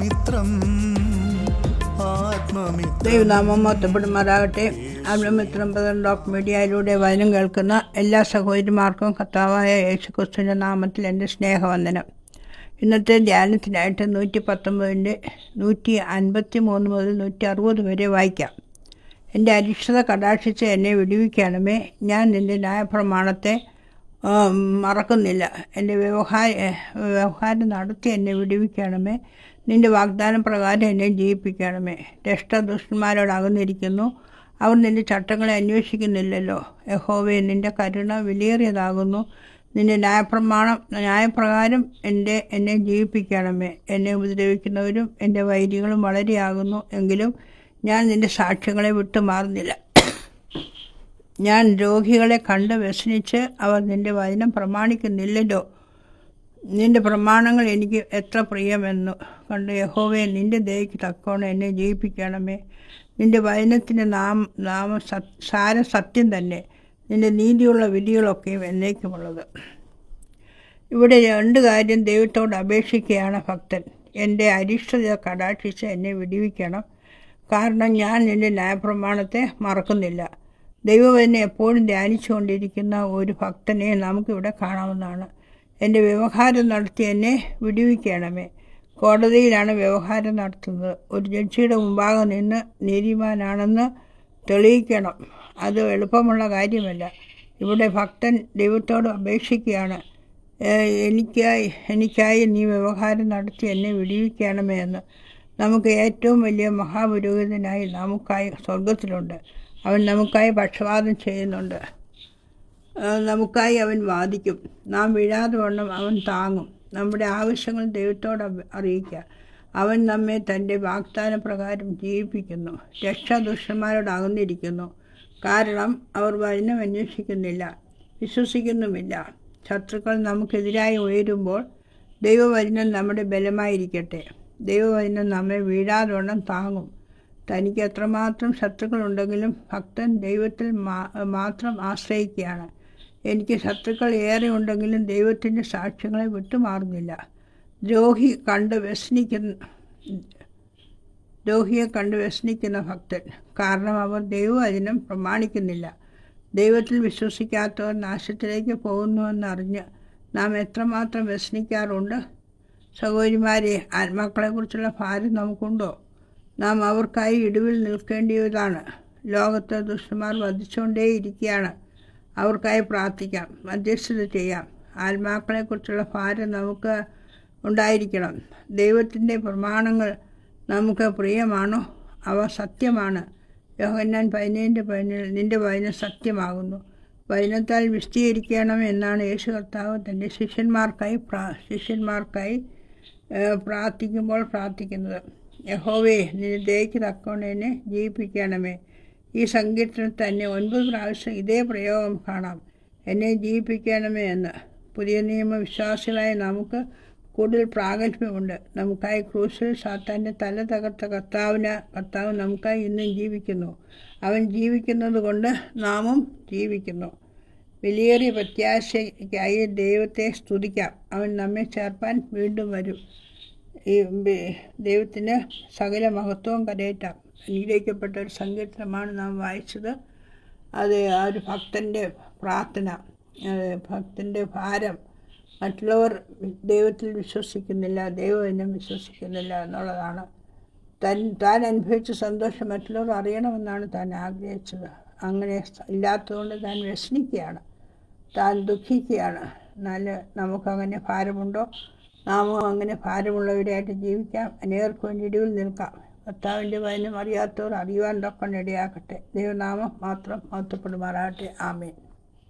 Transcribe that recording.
ആത്മമിത്രം ദൈവനാമം മൊത്തപ്പെടുമാറാകട്ടെ ആത്മമിത്രം പദം ഡോക്ടർ മീഡിയയിലൂടെ വചനം കേൾക്കുന്ന എല്ലാ സഹോദരിമാർക്കും കർത്താവായ യേശുക്രിസ്തുവിന്റെ നാമത്തിൽ എന്റെ സ്നേഹവന്ദനം. ഇന്നത്തെ ധ്യാനത്തിനായിട്ട് നൂറ്റി പത്തൊമ്പതിന്റെ നൂറ്റി അൻപത്തി മൂന്ന് മുതൽ നൂറ്റി അറുപത് വരെ വായിക്കാം. എന്റെ അരിഷ്ടത കടാക്ഷിച്ച് എന്നെ വിടുവിക്കണമേ. ഞാൻ നിന്റെ ന്യായപ്രമാണത്തെ മറക്കുന്നില്ല. എന്റെ വ്യവഹാര വ്യവഹാരം നടത്തി എന്നെ വിടുവിക്കണമേ. നിന്റെ വാഗ്ദാനം പ്രകാരം എന്നെ ജീവിപ്പിക്കണമേ രഷ്ടദുഷ്ടന്മാരോട് അകന്നിരിക്കുന്നു അവർ നിന്റെ ചട്ടങ്ങളെ അന്വേഷിക്കുന്നില്ലല്ലോ. യഹോവെ നിന്റെ കരുണ വിലയേറിയതാകുന്നു. നിന്റെ ന്യായപ്രമാണം ന്യായപ്രകാരം എന്റെ എന്നെ ജീവിപ്പിക്കണമേ എന്നെ ഉപദ്രവിക്കുന്നവരും എന്റെ വൈരികളും വളരെയാകുന്നു. എങ്കിലും ഞാൻ നിന്റെ സാക്ഷ്യങ്ങളെ വിട്ടുമാറുന്നില്ല. ഞാൻ രോഗികളെ കണ്ട് വ്യസനിച്ച് അവർ നിന്റെ വചനം പ്രമാണിക്കുന്നില്ലല്ലോ. നിന്റെ പ്രമാണങ്ങൾ എനിക്ക് എത്ര പ്രിയമെന്നു കണ്ട് യഹോവയെ നിന്റെ ദയക്ക് തക്കോണം എന്നെ ജയിപ്പിക്കണമേ. നിന്റെ വചനത്തിന്റെ നാം നാമ സാര സത്യം തന്നെ. നിന്റെ നീതിയുള്ള വിധികളൊക്കെയും എന്നേക്കുമുള്ളത്. ഇവിടെ രണ്ട് കാര്യം ദൈവത്തോട് അപേക്ഷിക്കുകയാണ് ഭക്തൻ. എന്റെ അരിഷ്ടത കടാക്ഷിച്ച് എന്നെ വിടിവിക്കണം. കാരണം ഞാൻ എന്റെ ന്യായപ്രമാണത്തെ മറക്കുന്നില്ല. ദൈവം എന്നെ എപ്പോഴും ധ്യാനിച്ചുകൊണ്ടിരിക്കുന്ന ഒരു ഭക്തനെ നമുക്കിവിടെ കാണാവുന്നതാണ്. എന്റെ വ്യവഹാരം നടത്തി എന്നെ വിടുവിക്കണമേ. കോടതിയിലാണ് വ്യവഹാരം നടത്തുന്നത്. ഒരു ജഡ്ജിയുടെ മുമ്പാകെ നിന്ന് നീതിമാനാണെന്ന് തെളിയിക്കണം. അത് എളുപ്പമുള്ള കാര്യമല്ല. ഇവിടെ ഭക്തൻ ദൈവത്തോട് അപേക്ഷിക്കുകയാണ്. എനിക്കായി എനിക്കായി നീ വ്യവഹാരം നടത്തി എന്നെ വിടിവിക്കണമേ എന്ന്. നമുക്ക് ഏറ്റവും വലിയ മഹാപുരോഹിതനായി നമുക്കായി സ്വർഗത്തിലുണ്ട് അവൻ നമുക്കായി പക്ഷപാതം ചെയ്യുന്നുണ്ട്. നമുക്കായി അവൻ വാദിക്കും. നാം വീഴാതെ വണ്ണം അവൻ താങ്ങും. നമ്മുടെ ആവശ്യങ്ങൾ ദൈവത്തോട് അറിയിക്കുക അവൻ നമ്മെ തന്റെ വാഗ്ദാന പ്രകാരം ജീവിപ്പിക്കുന്നു. രക്ഷ ദുഷ്ടന്മാരോട് അകന്നിരിക്കുന്നു കാരണം അവർ വചനം അന്വേഷിക്കുന്നില്ല വിശ്വസിക്കുന്നുമില്ല. ശത്രുക്കൾ നമുക്കെതിരായി ഉയരുമ്പോൾ ദൈവവചനം നമ്മുടെ ബലമായിരിക്കട്ടെ. ദൈവവചനം നമ്മെ വീഴാതെ വണ്ണം താങ്ങും. തനിക്ക് എത്രമാത്രം ശത്രുക്കളുണ്ടെങ്കിലും ഭക്തൻ ദൈവത്തിൽ മാത്രം ആശ്രയിക്കുകയാണ്. എനിക്ക് ശത്രുക്കൾ ഏറെ ഉണ്ടെങ്കിലും ദൈവത്തിന്റെ സാക്ഷ്യങ്ങളെ വിട്ടുമാറുന്നില്ല. ദ്രോഹി കണ്ട് വ്യസനിക്കുന്ന ദ്രോഹിയെ കണ്ട് വ്യസനിക്കുന്ന ഭക്തൻ. കാരണം അവർ ദൈവവചനം പ്രമാണിക്കുന്നില്ല. ദൈവത്തിൽ വിശ്വസിക്കാത്തവർ നാശത്തിലേക്ക് പോകുന്നുവെന്നറിഞ്ഞ് നാം എത്രമാത്രം വ്യസനിക്കാറുണ്ട്? സഹോദരിമാരെ ആത്മാക്കളെക്കുറിച്ചുള്ള ഭാരം നമുക്കുണ്ടോ? നാം അവർക്കായി ഇടിവിൽ നിൽക്കേണ്ടിയതാണ്. ലോകത്തെ ദുഷ്ടന്മാർ വധിച്ചുകൊണ്ടേയിരിക്കുകയാണ്. അവർക്കായി പ്രാർത്ഥിക്കാം മധ്യസ്ഥത ചെയ്യാം. ആത്മാക്കളെക്കുറിച്ചുള്ള ഭാരം നമുക്ക് ഉണ്ടായിരിക്കണം. ദൈവത്തിന്റെ പ്രമാണങ്ങൾ നമുക്ക് പ്രിയമാണോ? അവ സത്യമാണ്. യോഹന്നാൻ പതിനേഴിന്റെ പതിനിൽ നിന്റെ വചനം സത്യമാകുന്നു. വചനത്താൽ വിശദീകരിക്കണം എന്നാണ് യേശു കർത്താവ് തന്റെ ശിഷ്യന്മാർക്കായി പ്രാ ശിഷ്യന്മാർക്കായി പ്രാർത്ഥിക്കുമ്പോൾ പ്രാർത്ഥിക്കുന്നത്. യഹോവേ നിന്റെ ദയക്ക് എന്നെ ജീവിപ്പിക്കണമേ. ഈ സങ്കീർത്തനത്തിൽ തന്നെ ഒൻപത് പ്രാവശ്യം ഇതേ പ്രയോഗം കാണാം. എന്നെ ജീവിപ്പിക്കണമേ എന്ന്. പുതിയ നിയമ വിശ്വാസികളായ നമുക്ക് കൂടുതൽ പ്രാഗൽഭ്യമുണ്ട്. നമുക്കായി ക്രൂശിൽ സാത്താന്റെ തല തകർത്ത കർത്താവിന് കർത്താവ് നമുക്കായി ഇന്നും ജീവിക്കുന്നു. അവൻ ജീവിക്കുന്നത് കൊണ്ട് നാമും ജീവിക്കുന്നു. വിലയേറിയ പ്രത്യാശയ്ക്കായി ദൈവത്തെ സ്തുതിക്കാം. അവൻ നമ്മെ ചേർപ്പാൻ വീണ്ടും വരും. ഈ ദൈവത്തിന് സകല മഹത്വവും കരയേറ്റാം. അനുഗ്രഹിക്കപ്പെട്ട ഒരു സങ്കീർത്തനമാണ് നാം വായിച്ചത്. അത് ആ ഒരു ഭക്തന്റെ പ്രാർത്ഥന ഭക്തന്റെ ഭാരം. മറ്റുള്ളവർ ദൈവത്തിൽ വിശ്വസിക്കുന്നില്ല ദൈവം എന്നെ വിശ്വസിക്കുന്നില്ല എന്നുള്ളതാണ്. തൻ താൻ അനുഭവിച്ച സന്തോഷം മറ്റുള്ളവർ അറിയണമെന്നാണ് താൻ ആഗ്രഹിച്ചത്. അങ്ങനെ ഇല്ലാത്തതുകൊണ്ട് താൻ വ്യസനിക്കുകയാണ് താൻ ദുഃഖിക്കുകയാണ്. എന്നാൽ നമുക്കങ്ങനെ ഭാരമുണ്ടോ? നാമും അങ്ങനെ ഭാരമുള്ളവരായിട്ട് ജീവിക്കാം. അനേകർക്ക് വേണ്ടി ഇടിവിൽ നിൽക്കാം. കർത്താവിന്റെ വയനും അറിയാത്തവർ അറിയുവാൻ തൊക്കെ ഇടയാക്കട്ടെ ദൈവനാമം മാത്രം മഹത്വപ്പെടുമാറാകട്ടെ. ആമേൻ.